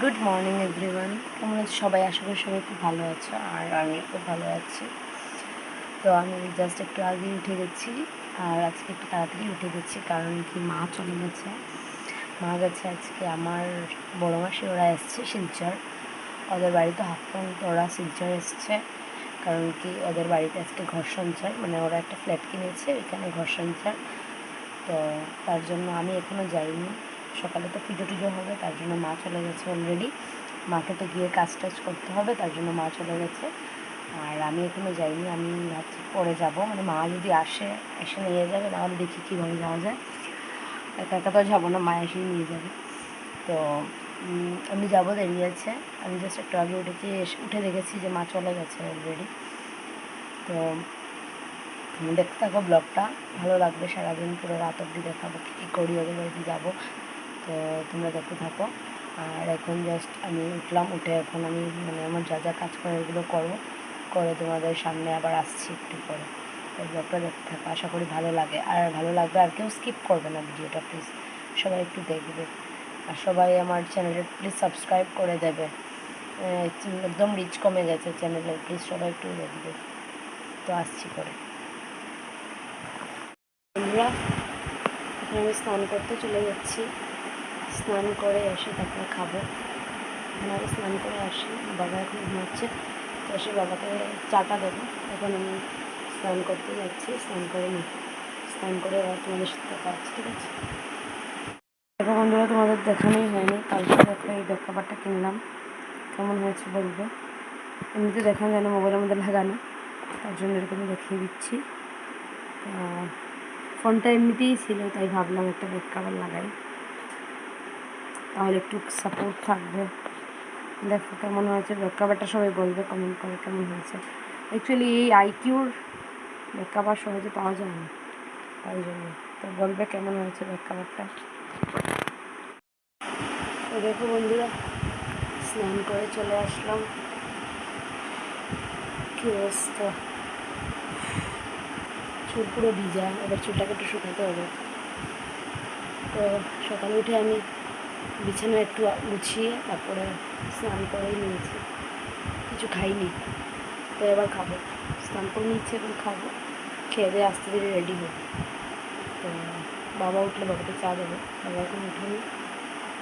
Good morning everyone কেমন সবাই আশা করি সবাই খুব ভালো আছো আর আমি খুব ভালো আছি। তো আমি জাস্ট একটু আগে উঠে গেছি আর আজকে একটু তাড়াতাড়ি উঠে গেছি কারণ কি মা চলে গেছে। মা গেছে আজকে আমার বড় মাসি, ওরা এসছে শিলচর। ওদের বাড়িতে হাফ তো ওরা শিলচর এসছে। কারণ কি ওদের বাড়িতে আজকে ঘর সঞ্চার মানে ওরা একটা ফ্ল্যাট কিনেছে ওইখানে ঘর সঞ্চার। তো তার জন্য আমি এখনও যাইনি। সকালে তো পুজো টুজো হবে, তার জন্য মা চলে গেছে অলরেডি মাকে তো গিয়ে কাজ টাজ করতে হবে, তার জন্য মা চলে গেছে। আর আমি এখনও যাইনি, আমি ভাবছি পরে যাব। মানে মা যদি আসে, এসে নিয়ে যাবে, তাহলে দেখি কীভাবে যাওয়া যায়। একা একা তো যাব না, মা এসেই নিয়ে যাবে। তো আমি যাব দেরি আছে। আমি জাস্ট একটু আগে উঠেছি, এসে উঠে দেখেছি যে মা চলে গেছে অলরেডি তো দেখতে থাকো ব্লগটা ভালো লাগবে সারাদিন, পুরো রাত অবধি দেখাবো, কী করি ওদের বাড়িতে যাব। তো তোমরা দেখতে থাকো। আর এখন জাস্ট আমি উঠলাম, উঠে এখন আমি মানে আমার যা যা কাজ করে এগুলো করব, করে তোমাদের সামনে আবার আসছি একটু পরে। তো ব্লগটা দেখতে থাকো, আশা করি ভালো লাগে। আর ভালো লাগবে আর কেউ স্কিপ করবে না ভিডিওটা প্লিজ সবাই একটু দেখবে। আর সবাই আমার চ্যানেলে প্লিজ সাবস্ক্রাইব করে দেবে। একদম রিচ কমে গেছে চ্যানেলের প্লিজ সবাই একটু দেখবে। তো আসছি করে এখন আমি স্নান করতে চলে যাচ্ছি। স্নান করে এসে তারপরে খাব। এখন আমি স্নান করে আসি, বাবা এখন ঘুমাচ্ছে। তো এসে বাবাকে চাটা দেবো। এখন আমি স্নান করতে যাচ্ছি, স্নান করে নিই। স্নান করে তোমাদের সাথে হচ্ছে, ঠিক আছে? দেখো বন্ধুরা, তোমাদের দেখানোই হয়নি। কালকে দেখো এই ব্যাগ কিনলাম। কেমন হয়েছে বলবে? এমনিতে দেখানো যায় না মোবাইলের মধ্যে লাগানো। তার জন্য এরকম দেখিয়ে দিচ্ছি। ফোনটা এমনিতেই ছিল, তাই ভাবলাম একটা ব্যাক কাভার লাগাই। তাহলে একটু সাপোর্ট থাকবে। দেখো কেমন হয়েছে। ব্যাক কাভারটা সবাই বলবে কমেন্ট করে কেমন হয়েছে। অ্যাকচুয়ালি এই আইকিউর ব্যাক কাভার সহজে পাওয়া যায় না তাই জন্য। তো বলবে কেমন হয়েছে ব্যাক কাভারটা তো দেখো বন্ধুরা, স্নান করে চলে আসলাম। কি অবস্থা? চুল পুরো ভিজা। এবার চুলটাকে একটু শুকাতে হবে। তো সকালে উঠে আমি বিছানা একটু গুছিয়ে তারপরে স্নান করেই নিয়েছি। কিছু খাইনি। তো এবার খাব। স্নান করে নিচ্ছি এখন খাব। খেয়ে দিয়ে আস্তে ধীরে রেডি হব। তো বাবা উঠলে বাবাকে চা দেবো। বাবা এখন উঠেনি।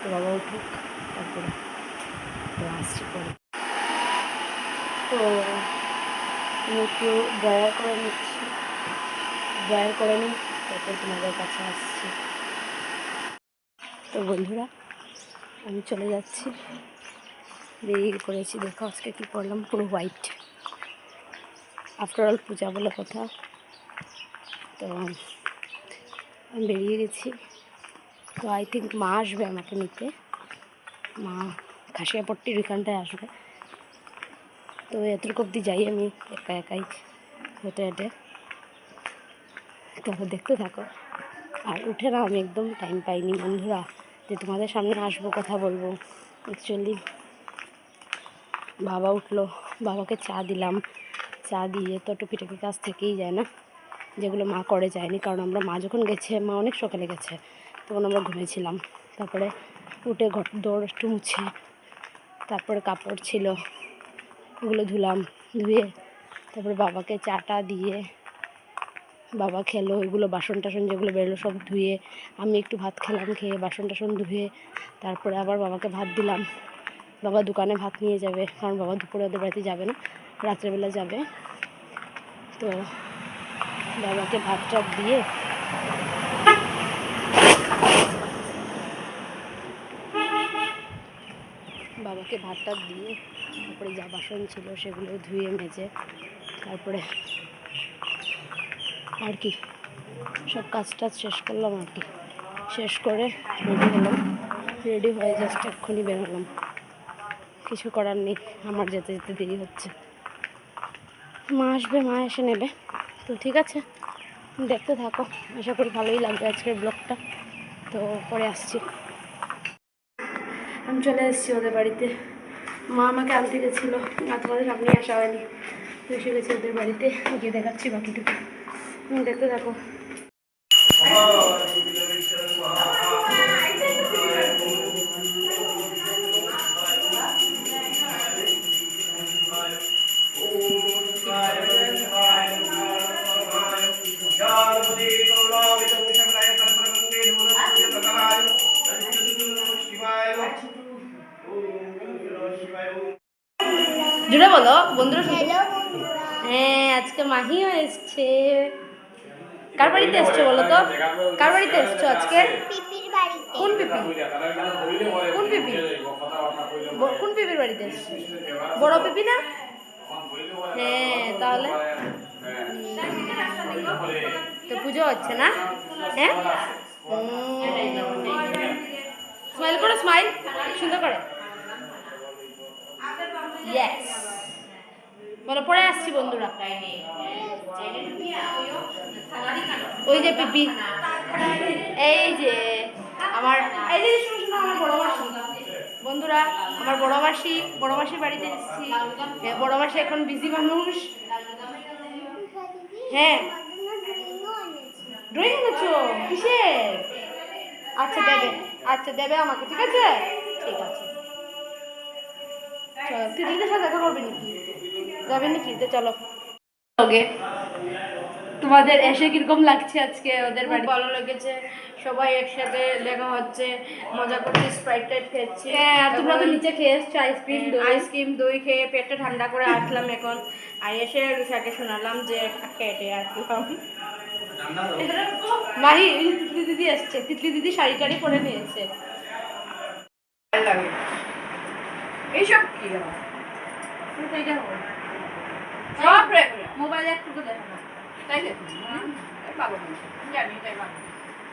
তো বাবা উঠুক, তারপরে তো আসছি পরে। তো একটু ড্রায়ার করে নিচ্ছি। ড্রায়ার করে নিই, তারপর তোমাদের কাছে আসছি। তো বন্ধুরা আমি চলে যাচ্ছি। বেরিয়ে করেছি, দেখো আজকে কী করলাম, পুরো হোয়াইট আফটার অল পূজা বলে কথা। তো, আমি বেরিয়ে গেছি। তো আই থিঙ্ক মা আসবে আমাকে নিতে। মা খাসিয়াপট্টির ওইখানটায় আসবে। তো, এতটুকু অবধি যাই আমি একা একাই হেঁটে হেঁটে তারপর দেখতে থাকো। আর উঠে না, আমি একদম টাইম পাইনি, বন্ধুরা। যে তোমাদের সামনে আসব কথা বলব। অ্যাকচুয়ালি বাবা উঠল, বাবাকে চা দিলাম। চা দিয়ে তো টুপিটাকি কাজ থেকেই যায় না, যেগুলো মা করে যায়নি, কারণ আমরা মা যখন গেছে, মা অনেক সকালে গেছে, তখন আমরা ঘুমিয়েছিলাম। তারপরে উঠে ঘর দৌড় একটু মুছে, তারপরে কাপড় ছিল, ওগুলো ধুলাম, ধুয়ে তারপরে বাবাকে চাটা দিয়ে বাবা খেলো ওইগুলো বাসন টাসন যেগুলো বেরোলো সব ধুয়ে, আমি একটু ভাত খেলাম, খেয়ে বাসন টাসন ধুয়ে, তারপরে আবার বাবাকে ভাত দিলাম। বাবা দোকানে ভাত নিয়ে যাবে, কারণ বাবা দুপুরে ওদের বাড়িতে যাবে না, রাত্রেবেলা যাবে। তো বাবাকে ভাত টাত দিয়ে বাবাকে ভাত টাত দিয়ে তারপরে যা বাসন ছিল সেগুলো ধুয়ে, মেজে, তারপরে আর কি। সব কাজ টাজ শেষ করলাম আর কি। শেষ করে রেডি হলাম। রেডি হয়ে জাস্ট এক্ষুনি বেরোলাম। কিছু করার নেই। আমার যেতে যেতে দেরি হচ্ছে। মা আসবে, মা এসে নেবে। তো ঠিক আছে। দেখতে থাকো। আশা করি ভালোই লাগবে আজকের ব্লগটা। তো পরে আসছি। আমি চলে এসেছি ওদের বাড়িতে। মা আমাকে আনতে গেছিল। সামনে আসা হয়নি। এসে গেছি ওদের বাড়িতে। গিয়ে দেখাচ্ছি বাকিটুকু। দেখতে থাকো। জুড়ে বলো বন্ধুরা হ্যাঁ আজকে মাহিও এসছে কার বাড়িতে এসছো বলো তো? কার বাড়িতে এসছো আজকে? কোন পিপি? কোন পিপি? কোন পিপির বাড়িতে এসছো? বড় পিপি না? হ্যাঁ তাহলে। তো পুজো হচ্ছে না? হ্যাঁ? স্মাইল করো স্মাইল। সুন্দর করে। ইয়েস বলো পরে আসছি বন্ধুরা। ওই যে পিপি। এই যে আমার এই যে আমার বড় মাসি। বন্ধুরা আমার বড় মাসি বড় মাসির বাড়িতে এসেছি। হ্যাঁ, বড় মাসি এখন বিজি মানুষ। হ্যাঁ। ড্রয়িং এনেছো? কিসের? আচ্ছা দেবে। আচ্ছা দেবে আমাকে ঠিক আছে? ঠিক আছে। তুই তিতলিদের সাথে দেখা করবি নাকি? যাবে নাকি? তো চলো। ওকে। তোমাদের এসে কীরকম লাগছে আজকে ওদের বাড়ি ভালো লেগেছে। সবাই একসাথে দেখা হচ্ছে মজা করছি স্প্রাইট টাইট খেয়েছি। হ্যাঁ তোমরা তো নিচে খেয়ে এসছো আইসক্রিম দই। আইসক্রিম দই খেয়ে পেটটা ঠান্ডা করে আসলাম এখন। আর এসে রুষাকে শোনালাম যে খেটে আসলাম। মাহি তিতলি দিদি এসছে। তিতলি দিদি শাড়ি টাড়ি পরে নিয়েছে। এইসব কি সব রেগুলার মোবাইলে একটু দেখো তাই দেখুন ভালো জানি তাই ভালো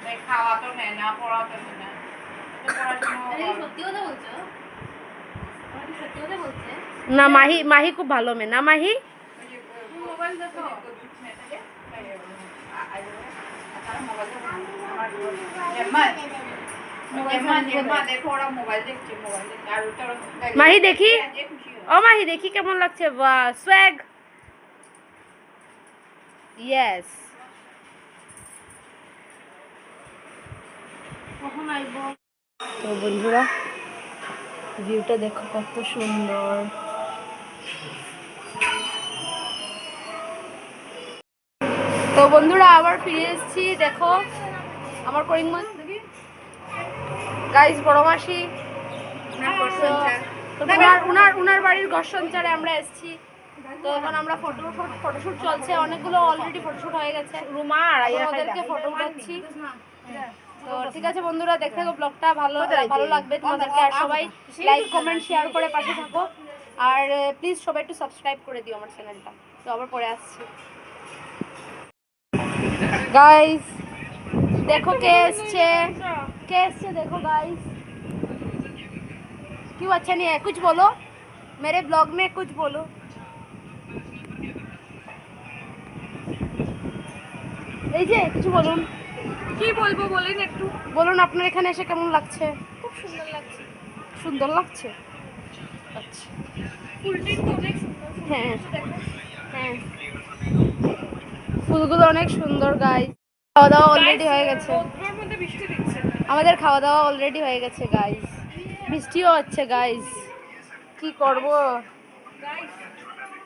তাই খাওয়া তো নেয় না পড়া তো নেয় না। সত্যি কথা বলছো? সত্যি কথা বলছে? না মাহি মাহি খুব ভালো মেয়ে। না মাহি? মোবাইল দেখো। মাহি দেখি। ও মাহি দেখি কেমন লাগছে। বাহ সোয়াগ ইয়েস তো বন্ধুরা ভিউটা দেখো কত সুন্দর। তো বন্ধুরা আবার ফিরে এসেছি দেখো। আমার করিমগঞ্জ গাইস বড় মাসি। উনার উনার উনার বাড়ির ঘর্ষণচারে আমরা এসেছি। তো এখন আমরা ফটো ফটোশুট চলছে অনেকগুলো অলরেডি ফটোশুট হয়ে গেছে রুমা আর ওদেরকে ফটো উঠাচ্ছি তো ঠিক আছে বন্ধুরা দেখতে থাকো ব্লগটা ভালো ভালো লাগবে তোমাদেরকে আর সবাই লাইক কমেন্ট শেয়ার করে পাশে থাকো আর প্লিজ সবাই একটু সাবস্ক্রাইব করে দিও আমার চ্যানেলটা তো আবার পরে আসছি গাইস দেখো কে এসছে কে এসছে দেখো गाइस क्यों अच्छा नहीं है कुछ बोलो मेरे ब्लॉग में कुछ बोलो এই যে কিছু বলুন। কি বলব বলেন একটু। বলুন আপনার এখানে এসে কেমন লাগছে? খুব সুন্দর লাগছে। সুন্দর লাগছে? আচ্ছা। ফুলটি অনেক সুন্দর হ্যাঁ। হ্যাঁ। ফুলগুলো অনেক সুন্দর গাই খাওয়া দাওয়া অলরেডি হয়ে গেছে। আমাদের খাওয়া দাওয়া অলরেডি হয়ে গেছে গাইস বৃষ্টিও হচ্ছে গাইস কি করব?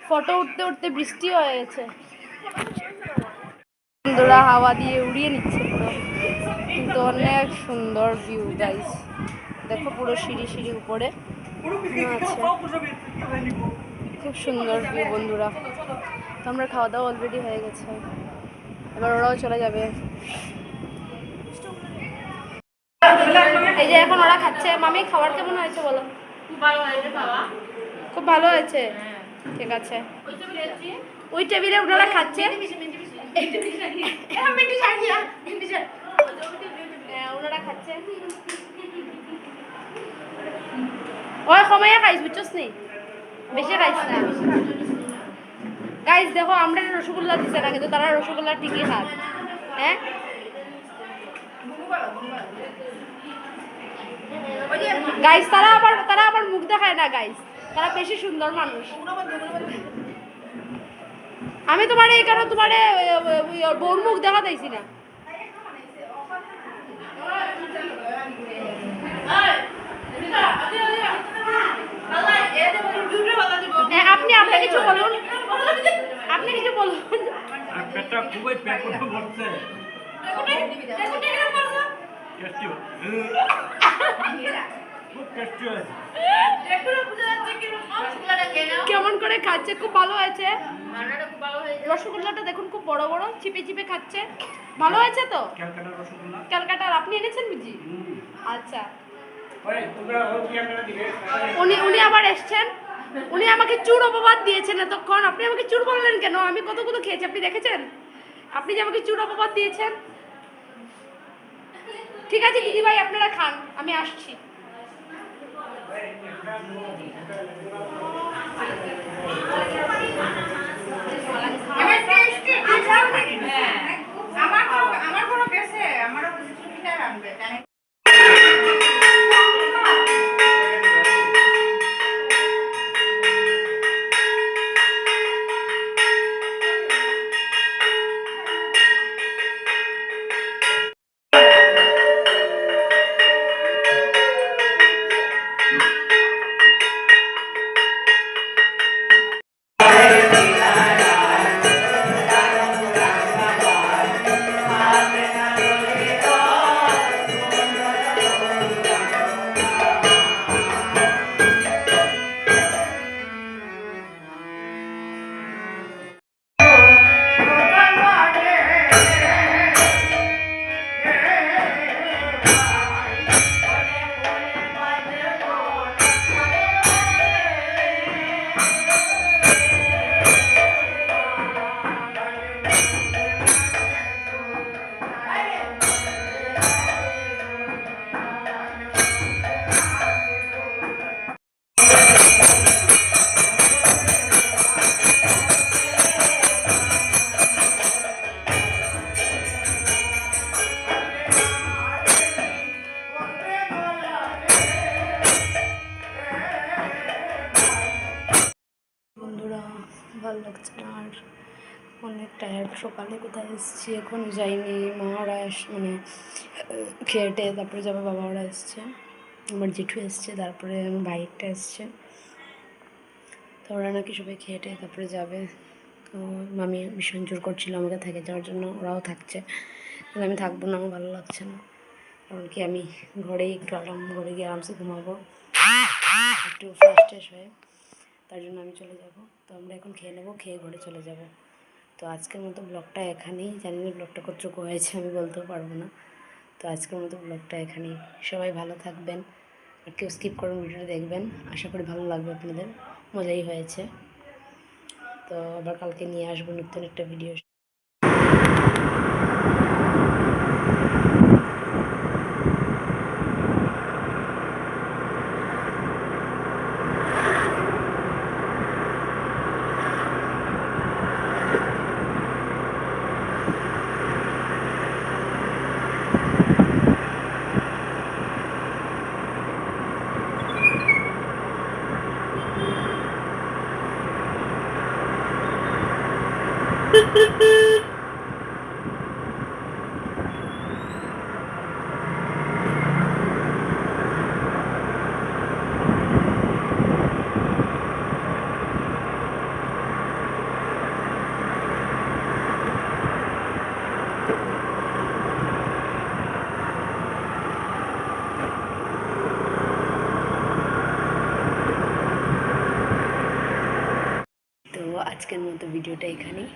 ফটো উঠতে উঠতে বৃষ্টিও হয়ে গেছে। বন্ধুরা হাওয়া দিয়ে উড়িয়ে নিচ্ছে পুরো। কিন্তু অনেক সুন্দর ভিউ গাইস দেখো পুরো সিঁড়ি সিঁড়ি উপরে। খুব সুন্দর ভিউ বন্ধুরা। তো আমরা খাওয়া দাওয়া অলরেডি হয়ে গেছে। এবার ওরাও চলে যাবে। এই যে এখন ওরা খাচ্ছে। মামি খাবার কেমন হয়েছে বলো? খুব ভালো হয়েছে বাবা খুব ভালো হয়েছে? ঠিক আছে। ওই টেবিলে ওনারা খাচ্ছে? ওনারা খাচ্ছে ওই সময়ে খাইস বুঝছস বেশি খাইস না গাইস দেখো আমরা রসগোল্লা দিছে না কিন্তু তারা রসগোল্লা ঠিকই খায় হ্যাঁ গাইস তারা আবার তারা আবার মুখ দেখায় না গাইস তারা বেশি সুন্দর মানুষ। আমি তোমার এই কারণে তোমার বউর মুখ দেখা দিয়েছি না। হ্যাঁ, আপনি আপনি কিছু বলুন। আপনি কিছু বলুন। পেটটা খুবই পেট ভরছে কেমন করে খাচ্ছে? খুব ভালো হয়েছে। রসগোল্লাটা দেখুন খুব বড় বড় চিপে চিপে খাচ্ছে। ভালো হয়েছে তো? ক্যালকাটার আপনি এনেছেন বুঝি? আচ্ছা। উনি উনি আবার এসছেন। উনি আমাকে চুর অপবাদ দিয়েছেন এতক্ষণ। আপনি আমাকে চুর বললেন কেন? আমি কত কত খেয়েছি আপনি দেখেছেন? আপনি যে আমাকে চুর অপবাদ দিয়েছেন। ঠিক আছে দিদিভাই আপনারা খান। আমি আসছি। আমার আমার কোনো গেছে আমারও কিছু সুবিধা সকালে কোথায় এসেছি এখনও যাইনি। মা ওরা মানে আহ, খেয়ে টেয়ে তারপরে যাবে বাবা ওরা এসছে। আমার জেঠু এসছে তারপরে আমার ভাই একটা এসছে। তো ওরা নাকি সবাই খেয়ে তারপরে যাবে। তো মামি ভীষণ জোর করছিল আমাকে থেকে যাওয়ার জন্য ওরাও থাকছে। আমি থাকব না আমার ভালো লাগছে না। কারণ কি আমি ঘরেই একটু আরাম ঘরে গিয়ে আরামসে ঘুমাবো। একটু ফ্রেশ ট্রেশ হয়ে তার জন্য আমি চলে যাব। তো আমরা এখন খেয়ে নেব খেয়ে ঘরে চলে যাব। তো আজকের মতো ব্লগটা এখানেই। জানি না ব্লগটা কতটুকু হয়েছে, আমি বলতেও পারব না। তো আজকের মতো ব্লগটা এখানেই। সবাই ভালো থাকবেন, আর কেউ স্কিপ করুন ভিডিওটা দেখবেন। আশা করি ভালো লাগবে আপনাদের। মজাই হয়েছে। তো আবার কালকে নিয়ে আসব নতুন একটা ভিডিও তো আজকের মতো ভিডিওটা এখানেই।